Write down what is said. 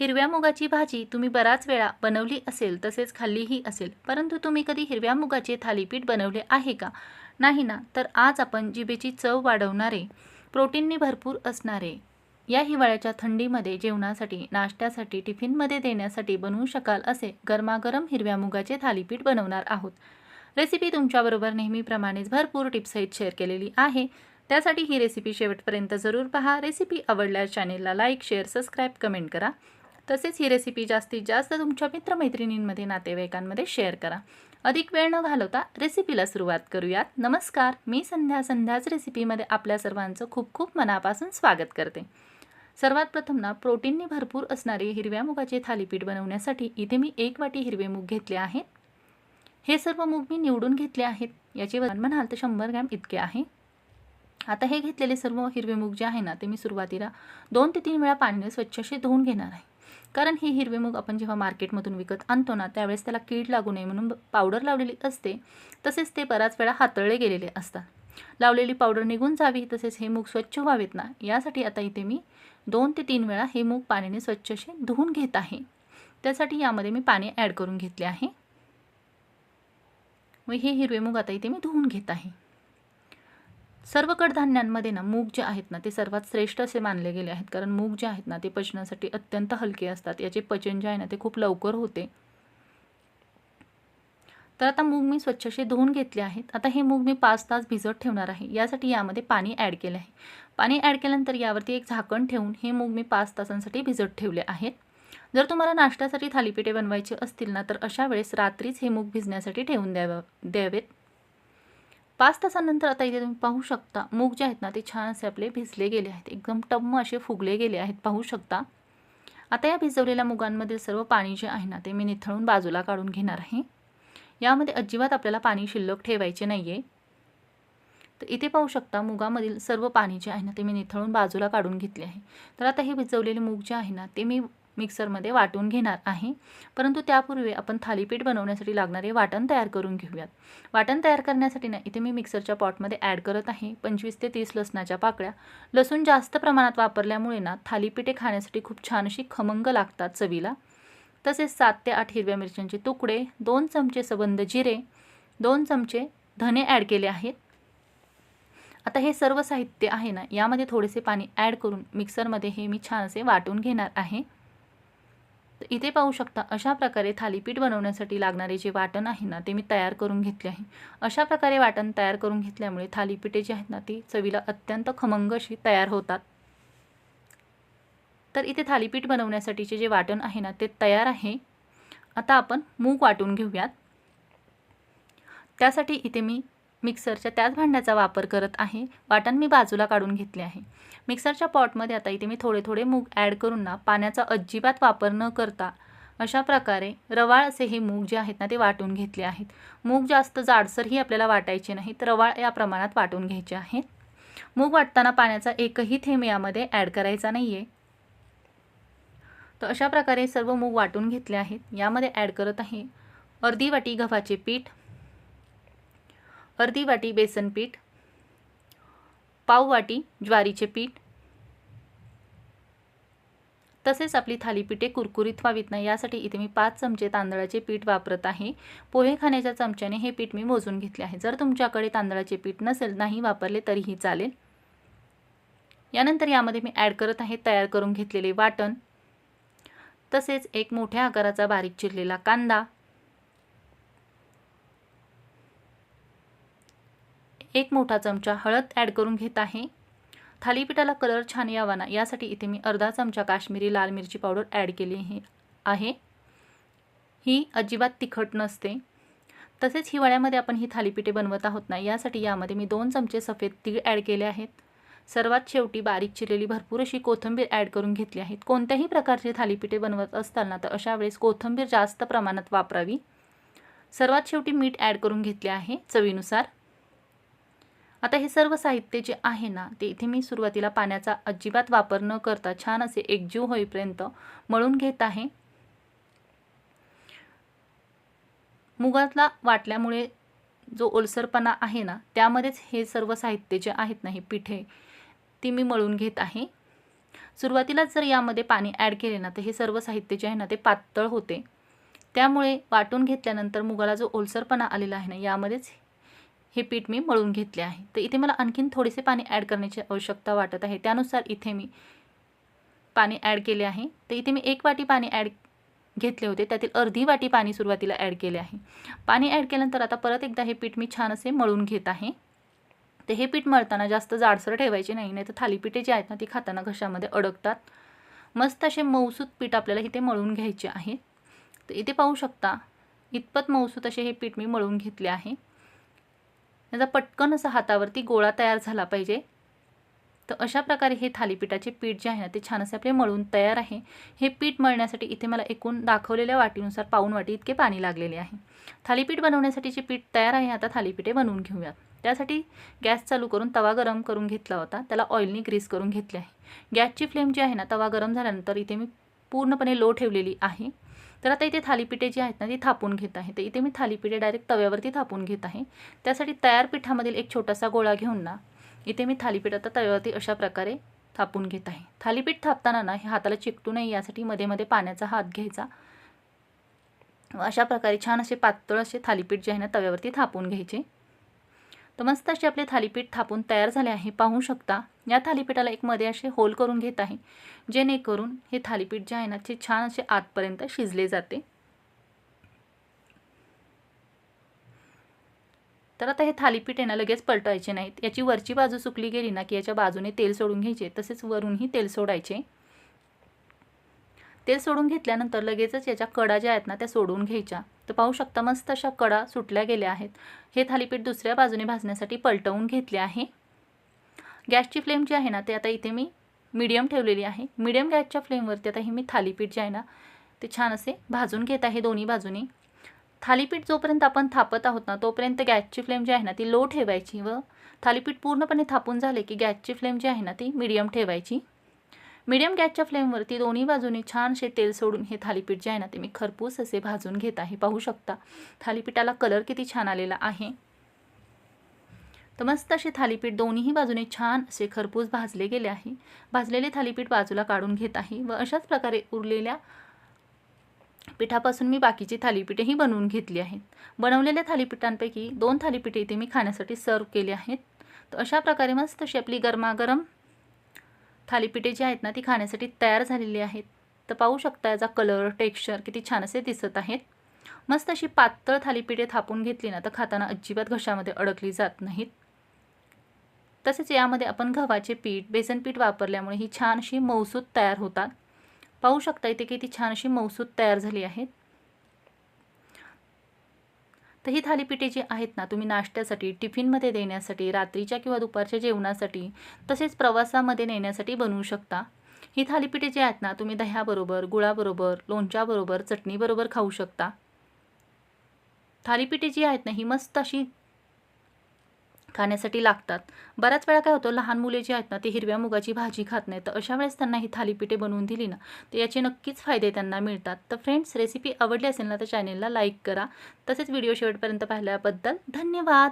हिरव्या मुगाची भाजी तुम्ही बराच वेळा बनवली असेल तसेच खाल्लीही असेल. परंतु तुम्ही कधी हिरव्या मुगाचे थालीपीठ बनवले आहे का? नाही ना तर आज आपण जिभेची चव वाढवणारे प्रोटीनने भरपूर असणारे या हिवाळ्याच्या थंडीमध्ये जेवणासाठी नाश्त्यासाठी टिफिनमध्ये देण्यासाठी बनवू शकाल असे गरमागरम हिरव्या मुगाचे थालीपीठ बनवणार आहोत. रेसिपी तुमच्याबरोबर नेहमीप्रमाणेच भरपूर टिप्ससहित शेअर केलेली आहे. त्यासाठी ही रेसिपी शेवटपर्यंत जरूर पहा. रेसिपी आवडल्यास चॅनेलला लाईक शेअर सबस्क्राईब कमेंट करा. तसेच ही रेसिपी जास्तीत जास्त तुमच्या मित्रमैत्रिणींमध्ये नातेवाईकांमध्ये शेअर करा. अधिक वेळ न घालवता रेसिपीला सुरुवात करूयात. नमस्कार. मी संध्या संध्याच रेसिपीमध्ये आपल्या सर्वांचं खूप खूप मनापासून स्वागत करते. सर्वात प्रथम ना प्रोटीनने भरपूर असणारे हिरव्या मुगाचे थालीपीठ बनवण्यासाठी इथे मी एक वाटी हिरवे मूग घेतले आहेत. हे सर्व मूग मी निवडून घेतले आहेत. याचे वजन म्हणाल तर शंभर ग्रॅम इतके आहे. आता हे घेतलेले सर्व हिरवे मूग जे आहे ना ते मी सुरुवातीला दोन ते तीन वेळा पाण्याने स्वच्छ असे धुवून घेणार आहे. कारण हे हिरवे मूग आपण जेव्हा मार्केटमधून विकत आणतो ना त्यावेळेस त्याला कीड लागू नये म्हणून पावडर लावलेली असते तसेच ते बऱ्याच वेळा हातळले गेलेले असतात. लावलेली पावडर निघून जावी तसेच हे मूग स्वच्छ व्हावेत ना यासाठी आता इथे मी दोन ते तीन वेळा हे मूग पाण्याने स्वच्छ असे धुवून घेत आहे. त्यासाठी यामध्ये मी पाणी ॲड करून घेतले आहे. व हे हिरवे मूग आता इथे मी धुवून घेत आहे. सर्व कडधान्यांमध्ये ना मूग जे आहेत ना ते सर्वात श्रेष्ठ असे मानले गेले आहेत. कारण मूग जे आहेत ना ते पचनासाठी अत्यंत हलके असतात. याचे पचन जे आहे ना ते खूप लवकर होते. तर आता मूग मी स्वच्छशी धुवून घेतले आहेत. आता हे मूग मी पाच तास भिजत ठेवणार आहे. यासाठी यामध्ये पाणी ॲड केले आहे. पाणी ॲड केल्यानंतर यावरती एक झाकण ठेवून हे मूग मी पाच तासांसाठी भिजत ठेवले आहेत. जर तुम्हाला नाश्त्यासाठी थालीपीठे बनवायचे असतील ना तर अशा वेळेस रात्रीच हे मूग भिजण्यासाठी ठेवून द्यावं द्यावेत. पाच तासानंतर आता इथे तुम्ही पाहू शकता मूग जे आहेत ना ते छान असे आपले भिजले गेले आहेत. एकदम टम्म असे फुगले गेले आहेत पाहू शकता. आता या भिजवलेल्या मुगांमधील सर्व पाणी जे आहे ना ते मी निथळून बाजूला काढून घेणार आहे. यामध्ये अजिबात आपल्याला पाणी शिल्लक ठेवायचे नाही आहे तर इथे पाहू शकता मुगामधील सर्व पाणी जे आहे ना ते मी निथळून बाजूला काढून घेतले आहे. तर आता हे भिजवलेले मूग जे आहे ना ते मी मिक्सरमध्ये वाटून घेणार आहे. परंतु त्यापूर्वी आपण थालीपीठ बनवण्यासाठी लागणारे वाटण तयार करून घेऊयात. वाटण तयार करण्यासाठी ना इथे मी मिक्सरच्या पॉटमध्ये ॲड करत आहे पंचवीस ते तीस लसणाच्या पाकळ्या. लसूण जास्त प्रमाणात वापरल्यामुळे ना थालीपीठे खाण्यासाठी खूप छान अशी खमंग लागतात चवीला. तसेच सात ते आठ हिरव्या मिरच्यांचे तुकडे दोन चमचे सबंध जिरे दोन चमचे धने ॲड केले आहेत. आता हे सर्व साहित्य आहे ना यामध्ये थोडेसे पाणी ॲड करून मिक्सरमध्ये हे मी छान असे वाटून घेणार आहे. तर इथे पाहू शकता अशा प्रकारे थालीपीठ बनवण्यासाठी लागणारे जे वाटण आहे ना ते मी तयार करून घेतले आहे. अशा प्रकारे वाटण तयार करून घेतल्यामुळे थालीपीठे जी आहेत ना ती चवीला अत्यंत खमंग अशी तयार होतात. तर इथे थालीपीठ बनवण्यासाठीचे जे वाटण आहे ना ते तयार आहे. आता आपण मूग वाटून घेऊयात. त्यासाठी इथे मी मिक्सरच्या त्याच भांड्याचा वापर करत आहे. वाटण मी बाजूला काढून घेतले आहे. मिक्सरच्या पॉटमध्ये आता इथे मी थोडे थोडे मूग ॲड करून ना पाण्याचा अजिबात वापर न करता अशा प्रकारे रवाळ असे हे मूग जे आहेत ना ते वाटून घेतले आहेत. मूग जास्त जाडसरही आपल्याला वाटायचे नाहीत. रवाळ या प्रमाणात वाटून घ्यायचे आहेत. मूग वाटताना पाण्याचा एकही थेंब यामध्ये ॲड करायचा नाही आहे तर अशा प्रकारे सर्व मूग वाटून घेतले आहेत. यामध्ये ॲड करत आहे अर्धी वाटी गव्हाचे पीठ अर्धी वाटी बेसन पीठ पाव वाटी ज्वारीचे पीठ तसेच आपली थालीपीठे कुरकुरीत व्हावीत नाही यासाठी इथे मी पाच चमचे तांदळाचे पीठ वापरत आहे. पोहे खाण्याच्या चमच्याने हे पीठ मी मोजून घेतले आहे. जर तुमच्याकडे तांदळाचे पीठ नसेल नाही वापरले तरीही चालेल. यानंतर यामध्ये मी ॲड करत आहे तयार करून घेतलेले वाटण तसेच एक मोठ्या आकाराचा बारीक चिरलेला कांदा एक मोठा चमचा हळद ॲड करून घेत आहे. थालीपीठाला कलर छान यावा ना यासाठी इथे मी अर्धा चमचा काश्मीरी लाल मिरची पावडर ॲड केली आहे. ही अजिबात तिखट नसते. तसेच हिवाळ्यामध्ये आपण ही थालीपीठे बनवत आहोत ना यासाठी यामध्ये मी दोन चमचे सफेद तीळ ॲड केले आहेत. सर्वात शेवटी बारीक चिरलेली भरपूर अशी कोथिंबीर ॲड करून घेतली आहेत. कोणत्याही प्रकारचे थालीपीठे बनवत असताना तर अशा वेळेस कोथिंबीर जास्त प्रमाणात वापरावी. सर्वात शेवटी मीठ ॲड करून घेतले आहे चवीनुसार. आता हे सर्व साहित्य जे आहे ना ते इथे मी सुरुवातीला पाण्याचा अजिबात वापर न करता छान असे एकजीव होईपर्यंत मळून घेत आहे. मुगातला वाटल्यामुळे जो ओलसरपणा आहे ना त्यामध्येच हे सर्व साहित्य जे आहेत ना हे पिठे ती मी मळून घेत आहे. सुरुवातीलाच जर यामध्ये पाणी ॲड केले ना तर हे सर्व साहित्य जे आहे ना ते पातळ होते. त्यामुळे वाटून घेतल्यानंतर मुगाला जो ओलसरपणा आलेला आहे ना यामध्येच हे पीठ मी मळून घेतले आहे. तर इथे मला आणखीन थोडेसे पाणी ॲड करण्याची आवश्यकता वाटत आहे. त्यानुसार इथे मी पाणी ॲड केले आहे. तर इथे मी एक वाटी पाणी ॲड घेतले होते. त्यातील अर्धी वाटी पाणी सुरुवातीला ॲड केले आहे. पाणी ॲड केल्यानंतर आता परत एकदा हे पीठ मी छान असे मळून घेत आहे. तर हे पीठ मळताना जास्त जाडसर ठेवायचे नाही नाही तर थालीपीठे जे आहेत ना ती खाताना घशामध्ये अडकतात. मस्त असे मऊसूत पीठ आपल्याला इथे मळून घ्यायचे आहे. तर इथे पाहू शकता इतपत मऊसूत असे हे पीठ मी मळून घेतले आहे. याचा पटकन असा हातावरती गोळा तयार झाला पाहिजे. तर अशा प्रकारे हे थालीपीठाचे पीठ जे आहे ना ते छान असे आपले मळून तयार आहे. हे पीठ मळण्यासाठी इथे मला एकूण दाखवलेल्या वाटीनुसार पाऊन वाटी इतके पाणी लागलेले आहे. थालीपीठ बनवण्यासाठी जे पीठ तयार आहे आता थालीपीठे बनवून घेऊयात. त्यासाठी गॅस चालू करून तवा गरम करून घेतला होता. त्याला ऑइलनी ग्रीस करून घेतले आहे. गॅसची फ्लेम जी आहे ना तवा गरम झाल्यानंतर इथे मी पूर्णपणे लो ठेवलेली आहे. तर आता इथे थालीपीठे जी आहेत ना ती थापून घेत आहे. तर इथे मी थालीपीठे डायरेक्ट तव्यावरती थापून घेत आहे. त्यासाठी तयार पिठामधील एक छोटासा गोळा घेऊन ना इथे मी थालीपीठ आता तव्यावरती अशा प्रकारे थापून घेत आहे. थालीपीठ थापताना ना हे हाताला चिकटू नये यासाठी मध्ये मध्ये पाण्याचा हात घ्यायचा. अशा प्रकारे छान असे पातळ असे थालीपीठ जे आहे ना तव्यावरती थापून घ्यायचे. तर मस्त असे आपले थालीपीठ थापून तयार झाले आहे. पाहू शकता या थालीपीठाला एक मध्ये असे होल करून घेत आहे. जेणेकरून हे थालीपीठ जे आहे ना ते छान असे आतपर्यंत शिजले जाते. तर आता हे थालीपीठ आहे ना लगेच पलटायचे नाहीत. याची वरची बाजू सुकली गेली ना की याच्या बाजूने तेल सोडून घ्यायचे. तसेच वरूनही तेल सोडायचे. तेल सोडून घेतल्यानंतर लगेचच याच्या कडा ज्या आहेत ना त्या सोडून घ्यायच्या. तर पाहू शकता मस्त अशा कडा सुटल्या गेल्या आहेत. हे थालीपीठ दुसऱ्या बाजूने भाजण्यासाठी पलटवून घेतले आहे. गॅसची फ्लेम जी आहे ना ते आता इथे मी मीडियम ठेवलेली आहे. मीडियम गॅसच्या फ्लेमवरती आता हे मी थालीपीठ जे आहे ना ते छान असे भाजून घेत आहे दोन्ही बाजूनी. थालीपीठ जोपर्यंत आपण थापत आहोत ना तोपर्यंत गॅसची फ्लेम जी आहे ना ती लो ठेवायची व थालीपीठ पूर्णपणे थापून झाले की गॅसची फ्लेम जी आहे ना ती मीडियम ठेवायची. मीडियम गॅसच्या फ्लेमवरती दोन्ही बाजूने छानसे तेल सोडून हे थालीपीठ जे आहे ना ते मी खरपूस असे भाजून घेत आहे. पाहू शकता थालीपीठाला कलर किती छान आलेला आहे. तर मस्त असे थालीपीठ दोन्हीही बाजूने छान असे खरपूस भाजले गेले आहे. भाजलेले थालीपीठ बाजूला काढून घेत आहे व अशाच प्रकारे उरलेल्या पिठापासून मी बाकीची थालीपीठेही बनवून घेतली आहेत. बनवलेल्या थालीपीठांपैकी दोन थालीपीठे इथे मी खाण्यासाठी सर्व केले आहेत. तर अशा प्रकारे मस्त अशी आपली गरमागरम थालीपीठे जी आहेत ना ती खाण्यासाठी तयार झालेली आहेत. तर पाहू शकता याचा कलर टेक्स्चर किती छान असे दिसत आहेत. मस्त अशी पातळ थालीपीठे थापून घेतली ना तर खाताना अजिबात घशामध्ये अडकली जात नाहीत. तसेच यामध्ये आपण गव्हाचे पीठ बेसन पीठ वापरल्यामुळे ही छान अशी मौसूद तयार होतात. पाहू शकता इथे किती छान अशी मौसूद तयार झाली आहेत. तर ही थालीपीठे जी आहेत ना तुम्ही नाश्त्यासाठी टिफिनमध्ये देण्यासाठी रात्रीच्या किंवा दुपारच्या जेवणासाठी तसेच प्रवासामध्ये नेण्यासाठी बनवू शकता. ही थालीपीठे जी आहेत ना तुम्ही दह्याबरोबर गुळाबरोबर लोणच्याबरोबर चटणीबरोबर खाऊ शकता. थालीपीठे जी आहेत ना ही मस्त अशी खाण्यासाठी लागतात. बऱ्याच वेळा काय होतं लहान मुले जे आहेत ना ते हिरव्या मुगाची भाजी खात नाही तर अशा वेळेस त्यांना ही थालीपीठे बनवून दिली ना तर याचे नक्कीच फायदे त्यांना मिळतात. तर फ्रेंड्स रेसिपी आवडली असेल ना तर चॅनेलला लाईक करा. तसेच व्हिडिओ शेवटपर्यंत पाहिल्याबद्दल धन्यवाद!